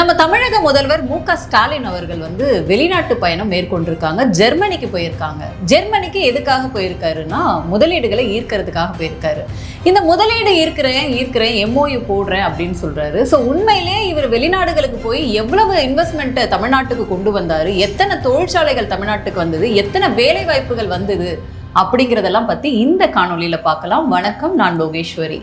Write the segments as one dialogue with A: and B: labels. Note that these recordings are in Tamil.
A: நம்ம தமிழக முதல்வர் மு க ஸ்டாலின் அவர்கள் வந்து வெளிநாட்டு பயணம் மேற்கொண்டிருக்காங்க. ஜெர்மனிக்கு போயிருக்காங்க. ஜெர்மனிக்கு எதுக்காக போயிருக்காருன்னா முதலீடுகளை ஈர்க்கிறதுக்காக போயிருக்காரு. இந்த முதலீடு ஈர்க்கிறேன் ஈர்க்கிறேன் எம்ஓயு போடுறேன் அப்படின்னு சொல்றாரு. ஸோ உண்மையிலேயே இவர் வெளிநாடுகளுக்கு போய் எவ்வளவு இன்வெஸ்ட்மெண்ட்டை தமிழ்நாட்டுக்கு கொண்டு வந்தாரு? எத்தனை தொழிற்சாலைகள் தமிழ்நாட்டுக்கு வந்தது? எத்தனை வேலை வாய்ப்புகள் வந்தது? அப்படிங்கிறதெல்லாம் பற்றி இந்த காணொலியில் பார்க்கலாம். வணக்கம் நான் லோகேஸ்வரி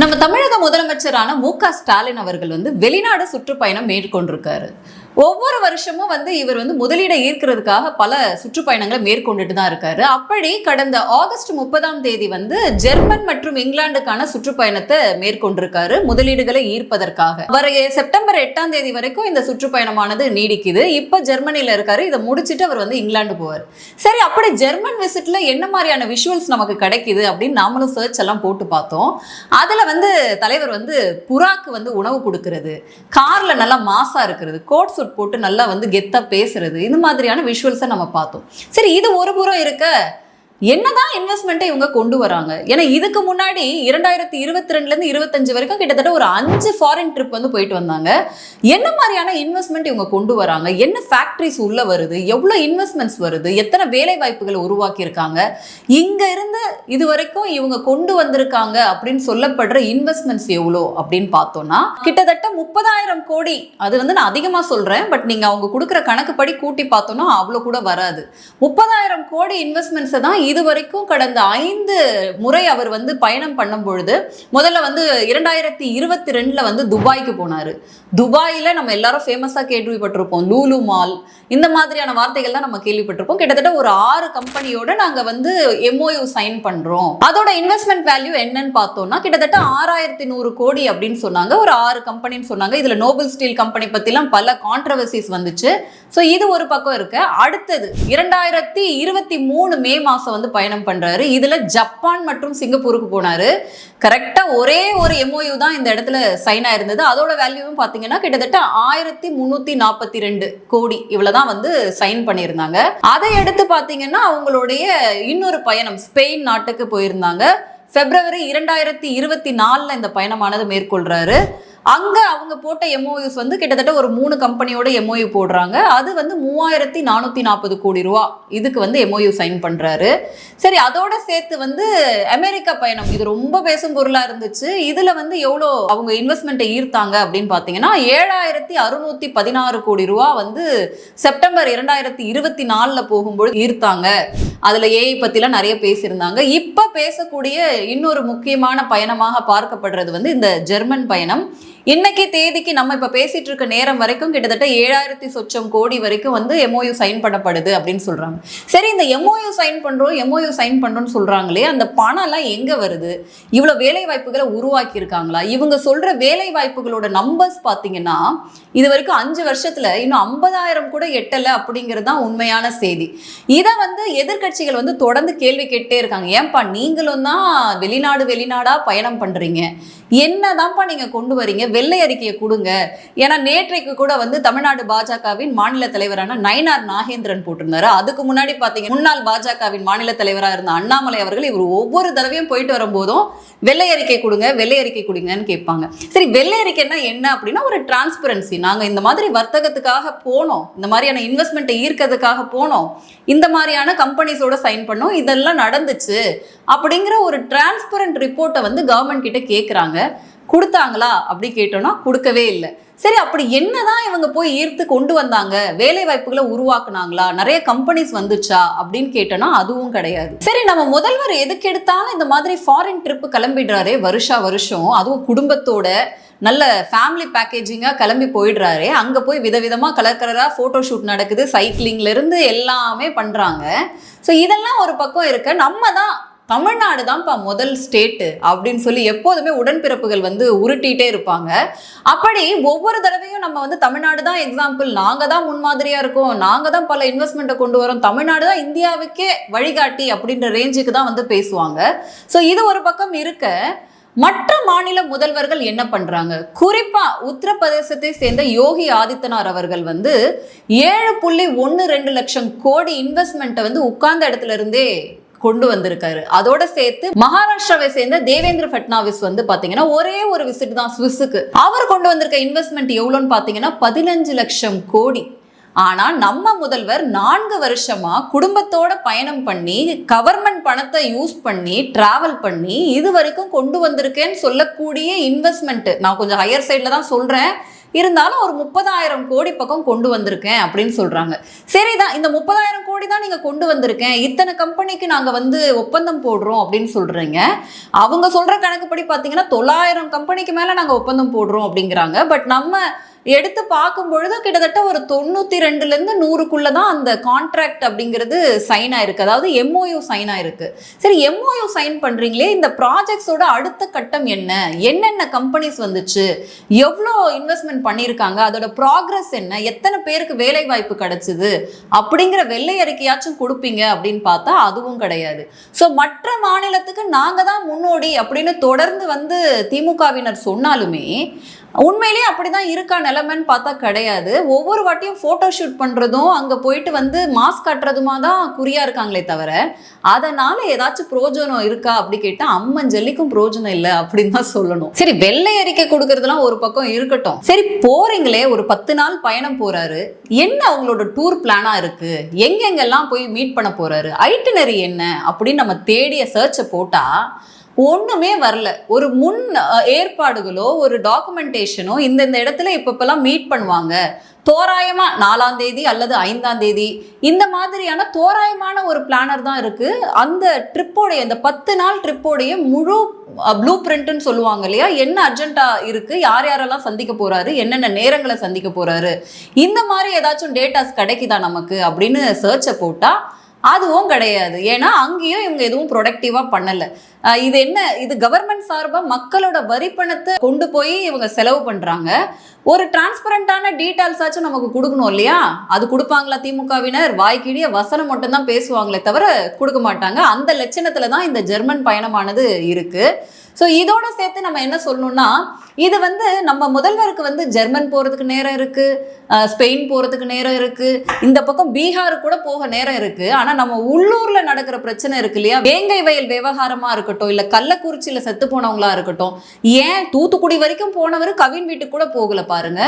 A: நம்ம தமிழக முதலமைச்சரான மு க ஸ்டாலின் அவர்கள் வந்து வெளிநாடு சுற்றுப்பயணம் மேற்கொண்டிருக்காரு. ஒவ்வொரு வருஷமும் வந்து இவர் வந்து முதலீடை ஈர்க்கிறதுக்காக பல சுற்றுப்பயணங்களை மேற்கொண்டுட்டு தான் இருக்காரு. அப்படி கடந்த ஆகஸ்ட் முப்பதாம் தேதி வந்து ஜெர்மன் மற்றும் இங்கிலாந்துக்கான சுற்றுப்பயணத்தை மேற்கொண்டிருக்காரு. முதலீடுகளை ஈர்ப்பதற்காக. வரைய செப்டம்பர் எட்டாம் தேதி வரைக்கும் இந்த சுற்றுப்பயணமானது நீடிக்குது. இப்ப ஜெர்மனில இருக்காரு. இதை முடிச்சிட்டு அவர் வந்து இங்கிலாந்து போவார். சரி அப்படி ஜெர்மன் விசிட்ல என்ன மாதிரியான விஷுவல்ஸ் நமக்கு கிடைக்குது அப்படின்னு நாமளும் சர்ச் எல்லாம் போட்டு பார்த்தோம். அதுல வந்து தலைவர் வந்து புறாக்கு வந்து உணவு கொடுக்கறது. கார்ல நல்லா மாசா இருக்கிறது. கோட் சூட் போட்டு நல்லா வந்து கெத்தா பேசுறது இந்த மாதிரியான விஷுவல்ஸை நம்ம பார்த்தோம். சரி இது ஒரு புறம் இருக்க என்னதான் இன்வெஸ்ட்மெண்ட்டை இவங்க கொண்டு வராங்க? ஏன்னா இதுக்கு முன்னாடி இரண்டாயிரத்தி இருபத்தி ரெண்டுலேருந்து இருபத்தஞ்சு வரைக்கும் கிட்டத்தட்ட ஒரு அஞ்சு ஃபாரின் ட்ரிப் வந்து போயிட்டு வந்தாங்க. என்ன மாதிரியான இன்வெஸ்ட்மெண்ட் இவங்க கொண்டு வராங்க? என்ன ஃபேக்ட்ரிஸ் உள்ள வருது? எவ்வளோ இன்வெஸ்ட்மெண்ட்ஸ் வருது? எத்தனை வேலை வாய்ப்புகளை உருவாக்கியிருக்காங்க? இங்கே இருந்து இது வரைக்கும் இவங்க கொண்டு வந்திருக்காங்க அப்படின்னு சொல்லப்படுற இன்வெஸ்ட்மெண்ட்ஸ் எவ்வளோ அப்படின்னு பார்த்தோம்னா கிட்டத்தட்ட முப்பதாயிரம் கோடி. அது வந்து நான் அதிகமாக சொல்கிறேன் பட் நீங்கள் அவங்க கொடுக்குற கணக்குப்படி கூட்டி பார்த்தோம்னா அவ்வளோ கூட வராது. முப்பதாயிரம் கோடி இன்வெஸ்ட்மெண்ட்ஸை தான் இது வரைக்கும் கடந்த ஐந்து முறை அவர் வந்து பயணம் பண்ணும் பொழுது முதல்ல வந்து இரண்டாயிரத்தி இருபத்தி ரெண்டுல வந்து துபாய்க்கு போனார். துபாயில் நம்ம எல்லாரும் ஃபேமஸாக கேள்விப்பட்டிருப்போம். லூலு மால் இந்த மாதிரியான வார்த்தைகள் தான் நம்ம கேள்விப்பட்டிருப்போம். கிட்டத்தட்ட ஒரு ஆறு கம்பெனியோட நாங்கள் வந்து எம்ஓயு சைன் பண்ணுறோம் அதோட இன்வெஸ்ட்மெண்ட் வேல்யூ என்னன்னு பார்த்தோம்னா கிட்டத்தட்ட ஆறாயிரத்தி நூறு கோடி அப்படின்னு சொன்னாங்க. ஒரு ஆறு கம்பெனின்னு சொன்னாங்க. இதில் நோபல் ஸ்டீல் கம்பெனி பற்றிலாம் பல கான்ட்ரவர்சிஸ் வந்துச்சு. ஸோ இது ஒரு பக்கம் இருக்கு. அடுத்தது இரண்டாயிரத்தி இருபத்தி மூணு மே மாதம் வந்து பயணம் பண்றாரு. இதில் ஜப்பான் மற்றும் சிங்கப்பூருக்கு போனாரு. கரெக்டாக ஒரே ஒரு எம்ஓயு தான் இந்த இடத்துல சைன் ஆயிருந்தது. அதோட வேல்யூவும் பார்த்தீங்கன்னா கிட்டத்தட்ட ஆயிரத்தி முந்நூற்றி நாற்பத்தி ரெண்டு கோடி இவ்வளோ தான் வந்து சைன் பண்ணியிருந்தாங்க. அதை எடுத்து பார்த்தீங்கன்னா அவங்களுடைய இன்னொரு பயணம் ஸ்பெயின் நாட்டுக்கு போயிருந்தாங்க. பிப்ரவரி இரண்டாயிரத்தி இருபத்தி நாலில் இந்த பயணமானது மேற்கொள்கிறாரு அங்கே அவங்க போட்ட எம்ஓயூஸ் வந்து கிட்டத்தட்ட ஒரு மூணு கம்பெனியோட எம்ஓயு போடுறாங்க. அது வந்து மூவாயிரத்தி நானூற்றி நாற்பது கோடி ரூபா இதுக்கு வந்து எம்ஓயு சைன் பண்ணுறாரு சரி அதோட சேர்த்து வந்து அமெரிக்கா பயணம். இது ரொம்ப பேசும் பொருளாக இருந்துச்சு. இதில் வந்து எவ்வளோ அவங்க இன்வெஸ்ட்மெண்ட்டை ஈர்த்தாங்க அப்படின்னு பார்த்தீங்கன்னா ஏழாயிரத்தி அறுநூத்தி பதினாறு கோடி ரூபா வந்து செப்டம்பர் இரண்டாயிரத்தி இருபத்தி நாலில் போகும்போது ஈர்த்தாங்க. அதில் ஏஐ பற்றிலாம் நிறைய பேசியிருந்தாங்க. இப்போ பேசக்கூடிய இன்னொரு முக்கியமான பயணமாக பார்க்கப்படுறது வந்து இந்த ஜெர்மன் பயணம். இன்னைக்கு தேதிக்கு நம்ம இப்ப பேசிட்டு இருக்க நேரம் வரைக்கும் கிட்டத்தட்ட ஏழாயிரத்தி சொச்சம் கோடி வரைக்கும் வந்து எம்ஓயு சைன் பண்ணப்படுது அப்படின்னு சொல்றாங்க. சரி இந்த எம்ஓயு சைன் பண்றோம் எம்ஓயு சைன் பண்றோம்னு சொல்றாங்களே அந்த பணம் எல்லாம் எங்க வருது? இவ்வளவு வேலை வாய்ப்புகளை உருவாக்கி இருக்காங்களா இவங்க சொல்ற வேலை வாய்ப்புகளோட நம்பர்ஸ் பாத்தீங்கன்னா இது வரைக்கும் அஞ்சு வருஷத்துல இன்னும் ஐம்பதாயிரம் கூட எட்டல அப்படிங்கிறது தான் உண்மையான செய்தி. இதை வந்து எதிர்க்கட்சிகள் வந்து தொடர்ந்து கேள்வி கேட்டே இருக்காங்க. ஏன்பா நீங்களும் தான் வெளிநாடு வெளிநாடா பயணம் பண்றீங்க? என்னதான்ப்பா நீங்க கொண்டு வரீங்க? வெள்ளை அறிக்கையை கொடுங்க. ஏன்னா நேற்றைக்கு கூட வந்து தமிழ்நாடு பாஜகவின் மாநில தலைவரான நயினார் நாகேந்திரன் போட்டிருந்தாரு. அதுக்கு முன்னாடி பாத்தீங்க முன்னாள் பாஜகவின் மாநில தலைவராக இருந்த அண்ணாமலை அவர்கள் இவர் ஒவ்வொரு தடவையும் போயிட்டு வரும்போதும் வெள்ளை அறிக்கை கொடுங்க வெள்ளை அறிக்கை கொடுங்கன்னு கேட்பாங்க. சரி வெள்ளை அறிக்கைன்னா என்ன அப்படின்னா ஒரு டிரான்ஸ்பரன்சி நாங்க இந்த மாதிரி வர்த்தகத்துக்காக போனோம். இந்த மாதிரியான இன்வெஸ்ட்மெண்ட்டை ஈர்க்கிறதுக்காக போனோம். இந்த மாதிரியான கம்பெனிஸோட சைன் பண்ணோம். இதெல்லாம் நடந்துச்சு. அப்படிங்கிற ஒரு டிரான்ஸ்பரண்ட் ரிப்போர்ட்டை வந்து கவர்மெண்ட் கிட்ட கேட்குறாங்க கொடுத்தாங்களா அப்படி கேட்டோம்னா கொடுக்கவே இல்லை. சரி அப்படி என்னதான் இவங்க போய் ஈர்த்து கொண்டு வந்தாங்க? வேலை வாய்ப்புகளை உருவாக்குனாங்களா? நிறைய கம்பெனிஸ் வந்துச்சா? அப்படின்னு கேட்டோம்னா அதுவும் கிடையாது. சரி நம்ம முதல்வர் எதுக்கு எடுத்தாலும் இந்த மாதிரி ஃபாரின் ட்ரிப் கிளம்பிடுறாரே வருஷா வருஷம். அதுவும் குடும்பத்தோட நல்ல ஃபேமிலி பேக்கேஜிங்காக கிளம்பி போயிடுறாரு. அங்கே போய் விதவிதமாக கலர் கலராக ஃபோட்டோ ஷூட் நடக்குது சைக்கிளிங்லேருந்து எல்லாமே பண்ணுறாங்க ஸோ இதெல்லாம் ஒரு பக்கம் இருக்க. நம்ம தான் தமிழ்நாடு தான்ப்பா முதல் ஸ்டேட்டு அப்படின்னு சொல்லி எப்போதுமே உடன்பிறப்புகள் வந்து உருட்டிகிட்டே இருப்பாங்க. அப்படி ஒவ்வொரு தடவையும் நம்ம வந்து தமிழ்நாடு தான் எக்ஸாம்பிள் நாங்கள் தான் முன்மாதிரியாக இருக்கோம். நாங்கள் தான் பல இன்வெஸ்ட்மெண்ட்டை கொண்டு வரோம். தமிழ்நாடு தான் இந்தியாவுக்கே வழிகாட்டி அப்படின்ற ரேஞ்சுக்கு தான் வந்து பேசுவாங்க. ஸோ இது ஒரு பக்கம் இருக்க மற்ற மாநில முதல்வர்கள் என்ன பண்றாங்க? குறிப்பா உத்தரப்பிரதேசத்தை சேர்ந்த யோகி ஆதித்யநாத் அவர்கள் வந்து ஏழு புள்ளி ஒன்று ரெண்டு லட்சம் கோடி இன்வெஸ்ட்மெண்ட்டை வந்து உட்கார்ந்த இடத்துல இருந்தே கொண்டு வந்திருக்காரு. அதோட சேர்த்து மகாராஷ்டிராவை சேர்ந்த தேவேந்திர பட்னாவிஸ் வந்து பாத்தீங்கன்னா ஒரே ஒரு விசிட் தான் சுவிஸுக்கு. அவர் கொண்டு வந்திருக்க இன்வெஸ்ட்மெண்ட் எவ்வளோன்னு பாத்தீங்கன்னா பதினஞ்சு லட்சம் கோடி. ஆனா நம்ம முதல்வர் நான்கு வருஷமா குடும்பத்தோட பயணம் பண்ணி கவர்மெண்ட் பணத்தை யூஸ் பண்ணி டிராவல் பண்ணி இது வரைக்கும் கொண்டு வந்திருக்கேன்னு சொல்லக்கூடிய இன்வெஸ்ட்மெண்ட் நான் கொஞ்சம் ஹையர் சைட்ல தான் சொல்றேன். இருந்தாலும் ஒரு முப்பதாயிரம் கோடி பக்கம் கொண்டு வந்திருக்கேன் அப்படின்னு சொல்கிறாங்க சரிதான் இந்த முப்பதாயிரம் கோடி தான் நீங்கள் கொண்டு வந்திருக்கேன். இத்தனை கம்பெனிக்கு நாங்கள் வந்து ஒப்பந்தம் போடுறோம் அப்படின்னு சொல்கிறீங்க அவங்க சொல்கிற கணக்குப்படி பார்த்தீங்கன்னா தொள்ளாயிரம் கம்பெனிக்கு மேலே நாங்கள் ஒப்பந்தம் போடுறோம் அப்படிங்கிறாங்க. பட் நம்ம எடுத்து பார்க்கும் பொழுது கிட்டத்தட்ட ஒரு தொண்ணூத்தி ரெண்டுல இருந்து நூறுக்குள்ள தான் அந்த கான்ட்ராக்ட் அப்படிங்கிறது சைன் ஆயிருக்கு. அதாவது எம்ஓயு சைன் ஆயிருக்கு. சரி எம்ஓயு சைன் பண்றீங்களே இந்த ப்ராஜெக்ட்ஸோட அடுத்த கட்டம் என்ன? என்னென்ன கம்பெனிஸ் வந்துச்சு? எவ்வளோ இன்வெஸ்ட்மெண்ட் பண்ணியிருக்காங்க? அதோட ப்ராக்ரஸ் என்ன? எத்தனை பேருக்கு வேலை வாய்ப்பு கிடைச்சிது? அப்படிங்கிற வெள்ளை அறிக்கையாச்சும் கொடுப்பீங்க அப்படின்னு பார்த்தா அதுவும் கிடையாது. ஸோ மற்ற மாநிலத்துக்கு நாங்கள் தான் முன்னோடி அப்படின்னு தொடர்ந்து வந்து திமுகவினர் சொன்னாலுமே உண்மையிலேயே அப்படிதான் இருக்கா நிலைமைன்னு பார்த்தா கிடையாது. ஒவ்வொரு வாட்டியும் ஃபோட்டோ ஷூட் பண்ணுறதும் அங்கே போயிட்டு வந்து மாஸ்க் கட்டுறதுமா தான் குறியாக இருக்காங்களே தவிர அதனால ஏதாச்சும் பிரோஜனம் இருக்கா அப்படி கேட்டால் அம்மன் ஜல்லிக்கும் பிரோஜனம் இல்லை அப்படின்னு தான் சொல்லணும். சரி வெள்ளை அறிக்கை கொடுக்கறதுலாம் ஒரு பக்கம் இருக்கட்டும். சரி போறீங்களே ஒரு பத்து நாள் பயணம் போறாரு. என்ன அவங்களோட டூர் பிளானா இருக்கு? எங்கெங்கெல்லாம் போய் மீட் பண்ண போறாரு? ஐட்டினரி என்ன? அப்படின்னு நம்ம தேடிய சர்ச்சை போட்டால் ஒன்றுமே வரல. ஒரு முன் ஏற்பாடுகளோ ஒரு டாக்குமெண்டேஷனோ இந்தந்த இடத்துல இப்பப்பெல்லாம் மீட் பண்ணுவாங்க. தோராயமா நாலாம் தேதி அல்லது ஐந்தாம் தேதி. இந்த மாதிரியான தோராயமான ஒரு பிளானர் தான் இருக்கு. அந்த ட்ரிப்போடைய இந்த பத்து நாள் ட்ரிப்போடைய முழு ப்ளூ பிரிண்ட்னு சொல்லுவாங்க இல்லையா? என்ன அர்ஜென்ட்டாக இருக்கு? யார் யாரெல்லாம் சந்திக்க போறாரு? என்னென்ன நேரங்களை சந்திக்க போறாரு? இந்த மாதிரி ஏதாச்சும் டேட்டாஸ் கிடைக்குதா நமக்கு? அப்படின்னு சர்ச்சை போட்டா அதுவும் கிடையாது. ஏன்னா அங்கேயும் இவங்க எதுவும் ப்ரொடக்டிவாக பண்ணலை. இது என்ன? இது கவர்மெண்ட் சார்பாக மக்களோட வரி பணத்தை கொண்டு போய் இவங்க செலவு பண்ணுறாங்க ஒரு டிரான்ஸ்பரண்டான டீட்டெயில்ஸ் ஆச்சும் நமக்கு கொடுக்கணும் இல்லையா? அது கொடுப்பாங்களா திமுகவினர்? வாய்க்கிடிய வசனம் மட்டும்தான் பேசுவாங்களே தவிர கொடுக்க மாட்டாங்க. அந்த லட்சணத்தில் தான் இந்த ஜெர்மன் பயணமானது இருக்குது ஸோ இதோட சேர்த்து நம்ம என்ன சொல்லணும்னா இது வந்து நம்ம முதல்வருக்கு வந்து ஜெர்மன் போகிறதுக்கு நேரம் இருக்குது ஸ்பெயின் போகிறதுக்கு நேரம் இருக்குது இந்த பக்கம் பீகார் கூட போக நேரம் இருக்குது ஆனால் நம்ம உள்ளூரில் நடக்கிற பிரச்சனை இருக்கு இல்லையா? வேங்கை வயல் விவகாரமாக இருக்கட்டும் இருக்கட்டும் இல்லை கள்ளக்குறிச்சியில் செத்து போனவங்களா இருக்கட்டும் ஏன் தூத்துக்குடி வரைக்கும் போனவர் கவின் வீட்டுக்கு கூட போகல பாருங்க.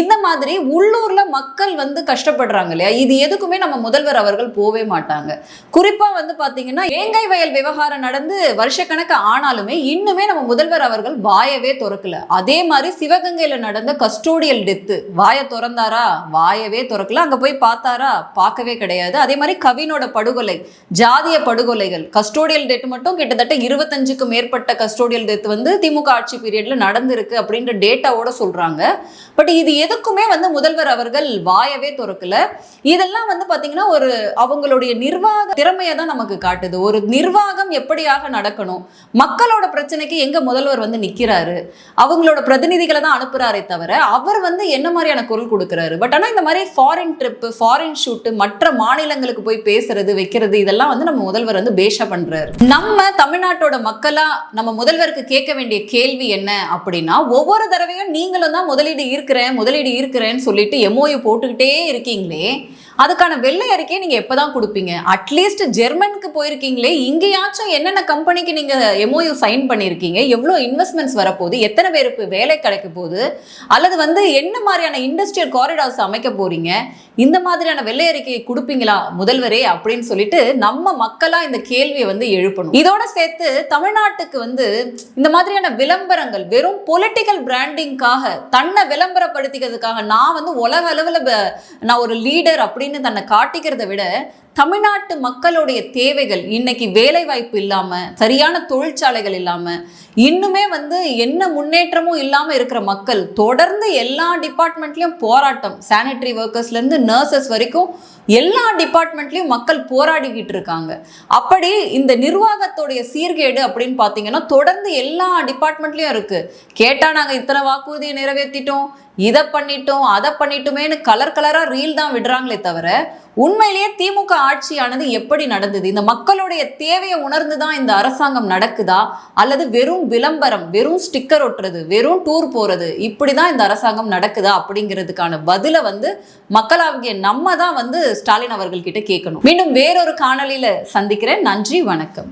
A: இந்த மாதிரி உள்ளூர்ல மக்கள் வந்து கஷ்டப்படுறாங்க இல்லையா? இது எதுக்குமே நம்ம முதல்வர் அவர்கள் போவே மாட்டாங்க. குறிப்பா வந்து பாத்தீங்கன்னா வேங்கை வயல் விவகாரம் நடந்து வருஷக்கணக்கு ஆனாலுமே இன்னுமே நம்ம முதல்வர் அவர்கள் வாயவே திறக்கல. அதே மாதிரி சிவகங்கையில நடந்த கஸ்டோடியல் டெத்து வாயை திறந்தாரா? வாயவே திறக்கல. அங்க போய் பார்த்தாரா? பார்க்கவே கிடையாது. அதே மாதிரி கவினோட படுகொலை ஜாதிய படுகொலைகள் கஸ்டோடியல் டெத் மட்டும் கிட்டத்தட்ட இருபத்தஞ்சுக்கும் மேற்பட்ட கஸ்டோடியல் டெத் வந்து திமுக ஆட்சி பீரியட்ல நடந்திருக்கு அப்படின்ற டேட்டாவோட சொல்றாங்க. பட் இது எதுக்குமே வந்து முதல்வர் அவர்கள் வாயவே துறக்கல. இதெல்லாம் வந்து பாத்தீங்கன்னா ஒரு அவங்களுடைய நிர்வாக திறமையை தான் நமக்கு காட்டுது. ஒரு நிர்வாகம் எப்படியாக நடக்கணும்? மக்களோட பிரச்சனைக்கு எங்க முதல்வர் வந்து நிக்கிறாரு? அவங்களோட பிரதிநிதிகளை தான் அனுப்புறாரே தவிர அவர் வந்து என்ன மாதிரியான குரல் கொடுக்குறாரு? பட் ஆனா இந்த மாதிரி ஃபாரின் ட்ரிப்பு ஃபாரின் ஷூட்டு மற்ற மாநிலங்களுக்கு போய் பேசுறது வைக்கிறது இதெல்லாம் வந்து நம்ம முதல்வர் வந்து பேஷா பண்றாரு. நம்ம தமிழ் தமிழ்நாட்டோட மக்களா நம்ம முதல்வருக்கு கேட்க வேண்டிய கேள்வி என்ன அப்படின்னா ஒவ்வொரு தடவையும் நீங்களும் தான் முதலீடு இருக்கிறேன் முதலீடு இருக்கிறேன்னு சொல்லிட்டு எம்ஓயு போட்டுக்கிட்டே இருக்கீங்களே அதுக்கான வெள்ளை அறிக்கையை நீங்க எப்பதான் கொடுப்பீங்க? அட்லீஸ்ட் ஜெர்மனுக்கு போயிருக்கீங்களே இங்கேயாச்சும் என்னென்ன கம்பெனிக்கு நீங்க எம்ஓயு சைன் பண்ணியிருக்கீங்க? எவ்வளோ இன்வெஸ்ட்மெண்ட்ஸ் வரப்போகுது? எத்தனை பேருக்கு வேலை கிடைக்க போகுது? அல்லது வந்து என்ன மாதிரியான இண்டஸ்ட்ரியல் காரிடார்ஸ் அமைக்க போறீங்க? இந்த மாதிரியான வெள்ளை அறிக்கையை கொடுப்பீங்களா முதல்வரே அப்படின்னு சொல்லிட்டு நம்ம மக்களா இந்த கேள்வியை வந்து எழுப்பணும். இதோட சேர்த்து தமிழ்நாட்டுக்கு வந்து இந்த மாதிரியான விளம்பரங்கள் வெறும் பொலிட்டிக்கல் பிராண்டிங்காக தன்னை விளம்பரப்படுத்திக்கிறதுக்காக நான் வந்து உலக அளவில் நான் ஒரு லீடர் அப்படின்னு தன்னை காட்டிக்கிறத விட தமிழ்நாட்டு மக்களுடைய தேவைகள் இன்னைக்கு வேலை வாய்ப்பு இல்லாம சரியான தொழிற்சாலைகள் இல்லாம இன்னுமே வந்து என்ன முன்னேற்றமும் இல்லாம இருக்கிற மக்கள் தொடர்ந்து எல்லா டிபார்ட்மெண்ட்லயும் போராட்டம். சானிட்டரி ஒர்க்கர்ஸ்ல இருந்து நர்சஸ் வரைக்கும் எல்லா டிபார்ட்மெண்ட்லேயும் மக்கள் போராடிக்கிட்டு இருக்காங்க. அப்படி இந்த நிர்வாகத்துடைய சீர்கேடு அப்படின்னு பார்த்தீங்கன்னா தொடர்ந்து எல்லா டிபார்ட்மெண்ட்லேயும் இருக்குது கேட்டால் நாங்கள் இத்தனை வாக்குறுதியை நிறைவேற்றிட்டோம் இதை பண்ணிட்டோம் அதை பண்ணிட்டோமேனு கலர் கலராக ரீல் தான் விடுறாங்களே தவிர உண்மையிலேயே திமுக ஆட்சியானது எப்படி நடந்தது? இந்த மக்களுடைய தேவையை உணர்ந்து தான் இந்த அரசாங்கம் நடக்குதா? அல்லது வெறும் விளம்பரம் வெறும் ஸ்டிக்கர் ஒட்டுறது வெறும் டூர் போறது இப்படி தான் இந்த அரசாங்கம் நடக்குதா அப்படிங்கிறதுக்கான பதிலை வந்து மக்களாகிய நம்ம தான் வந்து ஸ்டாலின் அவர்கள்கிட்ட கேட்கணும். மீண்டும் வேறொரு காணொலியில் சந்திக்கிறேன். நன்றி வணக்கம்.